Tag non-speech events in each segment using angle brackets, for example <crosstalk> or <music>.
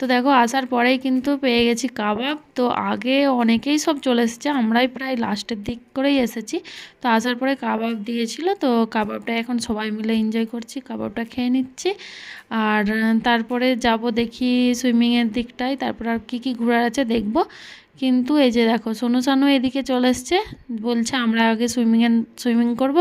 তো দেখো, আসার পরেই কিন্তু পেয়ে গেছি কাবাব। তো আগে অনেকেই সব চলে এসেছে, আমরাই প্রায় লাস্টের দিক করেই এসেছি। তো আসার পরে কাবাব দিয়েছিল, তো কাবাবটা এখন সবাই মিলে এনজয় করছি, কাবাবটা খেয়ে নিচ্ছি। আর, তারপরে যাব দেখি সুইমিংয়ের দিকটায়, তারপর আর কী কী ঘোরার আছে দেখব। কিন্তু এই যে দেখো, সোনু সানু এদিকে চলে এসছে, বলছে আমরা আগে সুইমিংয়ে সুইমিং করব,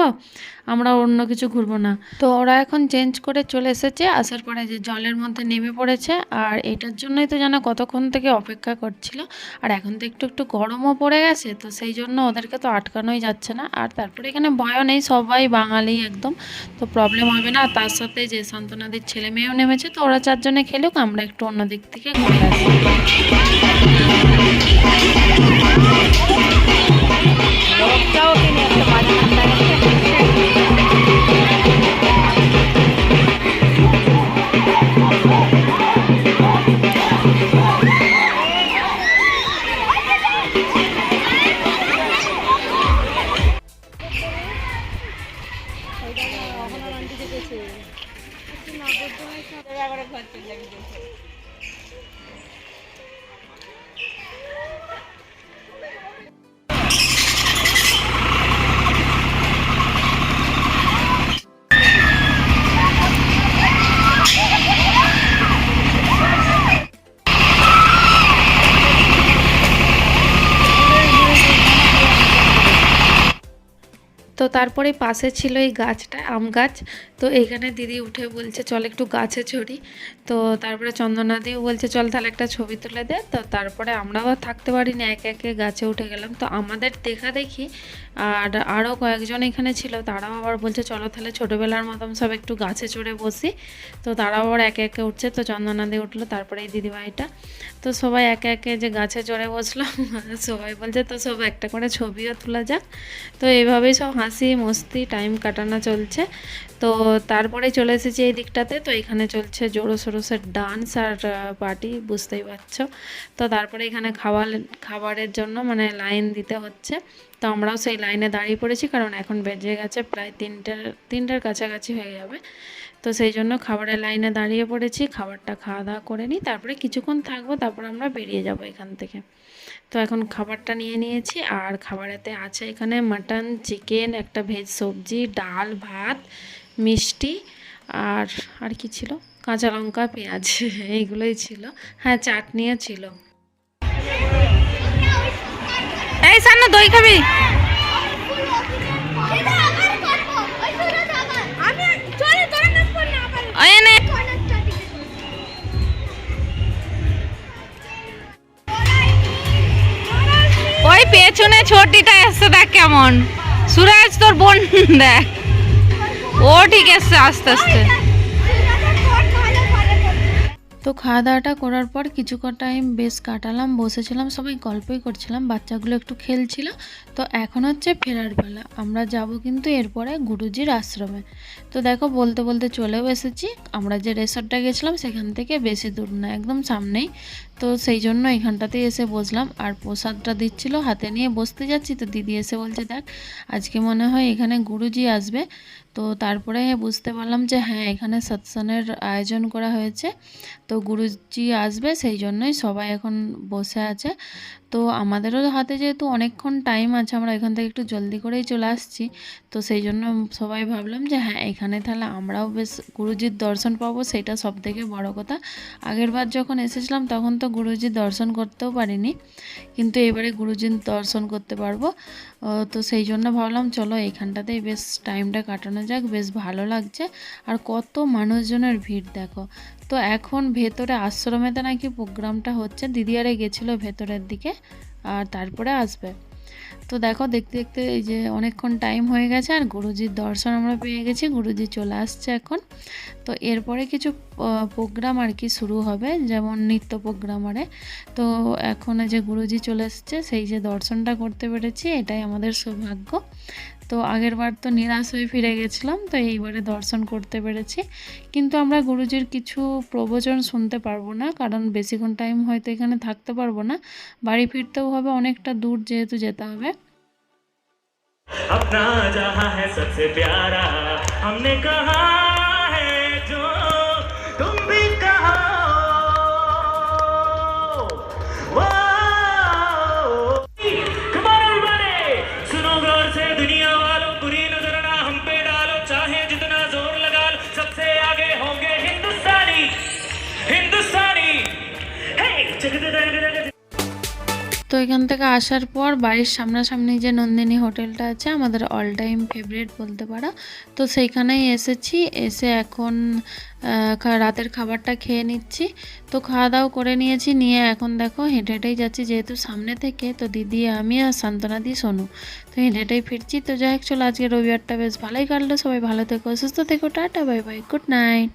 আমরা অন্য কিছু ঘুরবো না। তো ওরা এখন চেঞ্জ করে চলে এসেছে, আসার পরে যে জলের মধ্যে নেমে পড়েছে, আর এটার জন্যই তো জানো কতক্ষণ থেকে অপেক্ষা করছিল, আর এখন তো একটু একটু গরমও পড়ে গেছে, তো সেই জন্য ওদেরকে তো আটকানোই যাচ্ছে না। আর তারপরে এখানে ভয়ও নেই, সবাই বাঙালি একদম, তো প্রবলেম হবে না। তার সাথে যে শান্তনাদির ছেলে মেয়েও নেমেছে, তো ওরা চারজনে খেলুক, আমরা একটু অন্য দিক থেকে ঘুরে আসি। Thank you. তো তারপরে পাশে ছিল এই গাছটা, আম গাছ। তো এইখানে দিদি উঠে বলছে, চল একটু গাছে চড়ি। তো তারপরে চন্দনা চন্দনাদিও বলছে, চল তাহলে একটা ছবি তুলে দে। তো তারপরে আমরাও থাকতে পারিনি, একে একে গাছে উঠে গেলাম। তো আমাদের দেখা দেখি, আর আরও কয়েকজন এখানে ছিল, তারাও আবার বলছে, চলো তাহলে ছোটোবেলার মতন সব একটু গাছে চড়ে বসি। তো তারাও আবার একে একে উঠছে, তো চন্দনাদি উঠল, তারপরে এই দিদিভাইটা। তো সবাই একে একে যে গাছে চড়ে বসলাম, <laughs> সবাই বলছে, তো সব একটা করে ছবিও তোলা যাক। তো এইভাবেই সব হাসি মস্তি টাইম কাটানো চলছে। তো তারপরে চলে এসেছি এই দিকটাতে। তো এখানে চলছে জোরো সরোসের ডান্স আর পার্টি বুঝতেই পারছ। তো তারপরে এখানে খাবার খাবারের জন্য মানে লাইন দিতে হচ্ছে। তো আমরাও সেই লাইনে দাঁড়িয়ে পড়েছি, কারণ এখন বেজে গেছে প্রায় তিনটার তিনটার কাছাকাছি হয়ে যাবে। তো সেই জন্য খাবারের লাইনে দাঁড়িয়ে পড়েছি, খাবারটা খাওয়া দাওয়া করে নিই, তারপরে কিছুক্ষণ থাকব, তারপর আমরা বেরিয়ে যাব এখান থেকে। তো এখন খাবারটা নিয়ে নিয়েছি, আর খাবারেতে আছে এখানে মাটন, চিকেন, একটা ভেজ সবজি, ডাল, ভাত মিষ্টি আর আর কি ছিল? কাঁচা লঙ্কা, পেঁয়াজ, <laughs> এইগুলোই ছিল। হ্যাঁ চাটনিও ছিল। এই সান্না, দই খাবি? ওই পেছনে ছোটিটা এসছে দেখ কেমন। সুরাজ তোর বোন, দেখ। ও ঠিক আছে আস্তে আস্তে। তো খাওয়া দাওয়াটা করার পর কিছুক্ষণ টাইম বেশ কাটালাম বসেছিলাম সবাই গল্পই করছিলাম বাচ্চাগুলো একটু খেলছিল। তো এখন হচ্ছে ফেরার বেলা আমরা যাব কিন্তু এরপরে গুরুজির আশ্রমে। তো দেখো বলতে বলতে চলেও এসেছি আমরা যে রেসর্টটা গেছিলাম সেখান থেকে বেশি দূর না একদম সামনেই। তো সেই জন্য এখানটাতে এসে বসলাম। আর প্রসাদটা দিচ্ছিল, হাতে নিয়ে বসতে যাচ্ছি। তো দিদি এসে বলছে, দেখ, আজকে মনে হয় এখানে গুরুজি আসবে। তো তারপরে বুঝতে পারলাম যে হ্যাঁ এখানে সৎসনের আয়োজন করা হয়েছে। তো গুরুজি আসবে, সেই জন্যই সবাই এখন বসে আছে। তো আমাদেরও হাতে যেহেতু অনেকক্ষণ টাইম আছে, আমরা এখান থেকে একটু জলদি করেই চলে আসছি। তো সেই জন্য সবাই ভাবলাম যে হ্যাঁ এখানে তাহলে আমরাও বেশ গুরুজির দর্শন পাবো, সেটা সব থেকে বড়ো কথা। আগের বার যখন এসেছিলাম, তখন তো গুরুজির দর্শন করতেও পারিনি, কিন্তু এবারে গুরুজির দর্শন করতে পারব। তো সেই জন্য ভাবলাম, চলো এইখানটাতেই বেশ টাইমটা কাটানো যাক, বেশ ভালো লাগছে। আর কত মানুষজনের ভিড়, দেখো। তো এখন ভেতরে আশ্রমেতে নাকি প্রোগ্রামটা হচ্ছে। দিদি আরে গেছিল ভেতরের দিকে আর তারপরে আসবে। তো দেখো, দেখতে দেখতে এই যে অনেকক্ষণ টাইম হয়ে গেছে আর গুরুজির দর্শন আমরা পেয়ে গেছি। গুরুজি চলে আসছে এখন। তো এরপরে কিছু প্রোগ্রাম আর কি শুরু হবে, যেমন নৃত্য প্রোগ্রাম আরে তো এখন যে গুরুজি চলে এসছে, সেই যে দর্শনটা করতে পেরেছি, এটাই আমাদের সৌভাগ্য। তো আগের বার তো নিরাশ হয়ে ফিরে গেছিলাম তো এইবারে দর্শন করতে পেরেছি কিন্তু আমরা গুরুজির কিছু প্রবচন শুনতে পারবো না কারণ বেশিক্ষণ টাইম হয়তো এখানে থাকতে পারবো না বাড়ি ফিরতেও হবে অনেকটা দূর যেহেতু যেতে হবে अपना जहां है सबसे प्यारा हमने कहा है जो तुम भी कहो তো এখান থেকে আসার পর বাড়ির সামনাসামনি যে নন্দিনী হোটেলটা আছে, আমাদের অল টাইম ফেভারিট বলতে পারো। তো সেইখানেই এসেছি, এসে এখন রাতের খাবারটা খেয়ে নিচ্ছি। তো খাওয়া দাওয়া করে নিয়েছি, নিয়ে এখন দেখো হেঁটে হেঁটেই যাচ্ছি। যেহেতু সামনে থেকে, তো দিদি, আমি আর সান্ত্বনা দি সোনু। তো হেঁটে হেঁটেই ফিরছি। তো যাই হোক, চলো আজকে রবিবারটা বেশ ভালোই কাটলো। সবাই ভালো থেকো, সুস্থ থেকো, tata bye bye good night